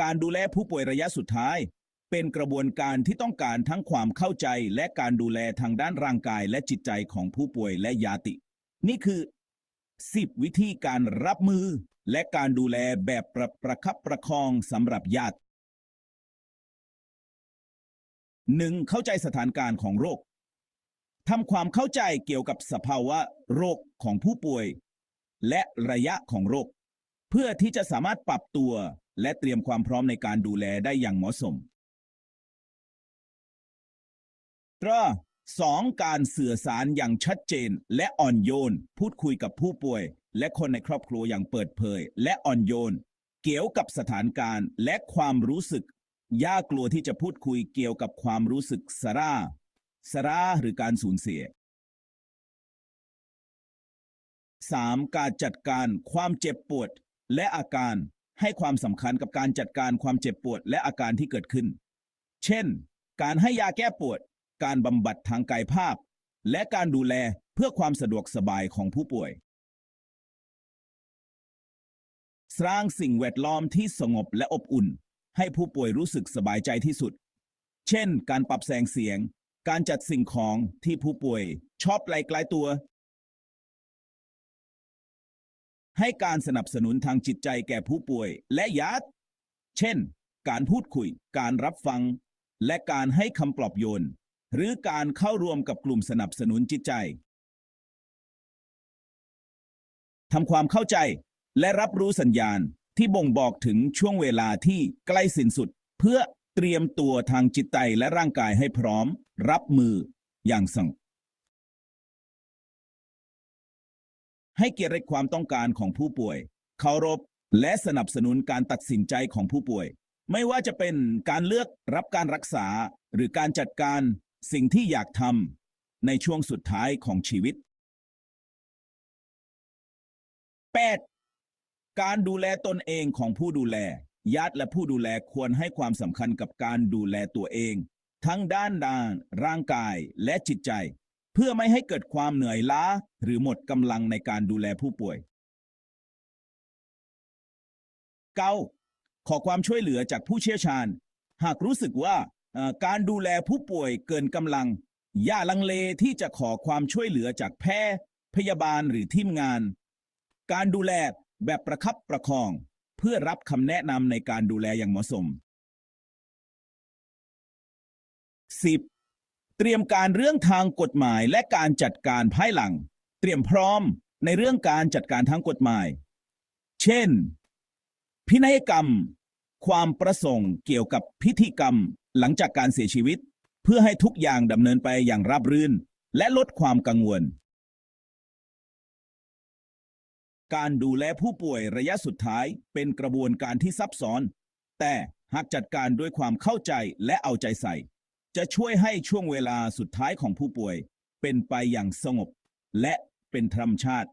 การดูแลผู้ป่วยระยะสุดท้าย เป็นกระบวนการที่ต้องการทั้งความเข้าใจและการดูแลทางด้านร่างกายและจิตใจของผู้ป่วยและญาติ นี่คือ 10 วิธีการรับมือ และการดูแลแบบประประคับประคองสำหรับญาติ 1. เข้าใจสถานการณ์ของโรคทำความเข้าใจเกี่ยวกับสภาวะโรคของผู้ป่วย และระยะของโรค เพื่อที่จะสามารถปรับตัว และเตรียมความพร้อมในการดูแลได้อย่างเหมาะสมตรสองการสื่อสารอย่างชัดเจนและอ่อนโยน พูดคุยกับผู้ป่วย และคนในครอบครัวอย่างเปิดเผย และอ่อนโยน เกี่ยวกับสถานการณ์ และความรู้สึกย่ากลัวที่จะพูดคุยเกี่ยวกับความรู้สึกสราสราหรือการสูญเสีย 3. การจัดการความเจ็บปวดและอาการ ให้ความสำคัญกับการจัดการความเจ็บปวดและอาการที่เกิดขึ้น เช่น การให้ยาแก้ปวด การบำบัดทางกายภาพ และการดูแลเพื่อความสะดวกสบายของผู้ป่วย สร้างสิ่งแวดล้อมที่สงบและอบอุ่น ให้ผู้ป่วยรู้สึกสบายใจที่สุด เช่น การปรับแสงเสียง การจัดสิ่งของที่ผู้ป่วย ชอบไกลๆตัว ให้การสนับสนุนทางจิตใจแก่ผู้ป่วยและญาติ เช่น การพูดคุย การรับฟัง และการให้คำปลอบโยน หรือการเข้าร่วมกับกลุ่มสนับสนุนจิตใจทำความเข้าใจและรับรู้สัญญาณที่บ่งบอกถึงช่วงเวลาที่ใกล้สิ้นสุด เพื่อเตรียมตัวทางจิตใจและร่างกายให้พร้อม รับมืออย่างสงบ ให้เกียรติความต้องการของผู้ป่วย เคารพและสนับสนุนการตัดสินใจของผู้ป่วย ไม่ว่าจะเป็นการเลือกรับการรักษา หรือการจัดการสิ่งที่อยากทำในช่วงสุดท้ายของชีวิต 8. การดูแลตนเองของผู้ดูแล ญาติและผู้ดูแลควรให้ความสำคัญกับการดูแลตัวเอง ทั้งด้านด้านร่างกายและจิตใจ เพื่อไม่ให้เกิดความเหนื่อยล้า หรือหมดกำลังในการดูแลผู้ป่วย 9. ขอความช่วยเหลือจากผู้เชี่ยวชาญ หากรู้สึกว่าการดูแลผู้ป่วยเกินกำลัง อย่าลังเลที่จะขอความช่วยเหลือจากแพทย์ พยาบาลหรือทีมงาน การดูแลแบบประคับประคอง เพื่อรับคำแนะนำในการดูแลอย่างเหมาะสม 10. เตรียมการเรื่องทางกฎหมายและการจัดการภายหลัง เตรียมพร้อมในเรื่องการจัดการทางกฎหมาย เช่น พินัยกรรม ความประสงค์เกี่ยวกับพิธีกรรมหลังจากการเสียชีวิต เพื่อให้ทุกอย่างดำเนินไปอย่างราบรื่น และลดความกังวล การดูแลผู้ป่วยระยะสุดท้ายเป็นกระบวนการที่ซับซ้อน แต่หากจัดการด้วยความเข้าใจและเอาใจใส่ จะช่วยให้ช่วงเวลาสุดท้ายของผู้ป่วยเป็นไปอย่างสงบและเป็นธรรมชาติ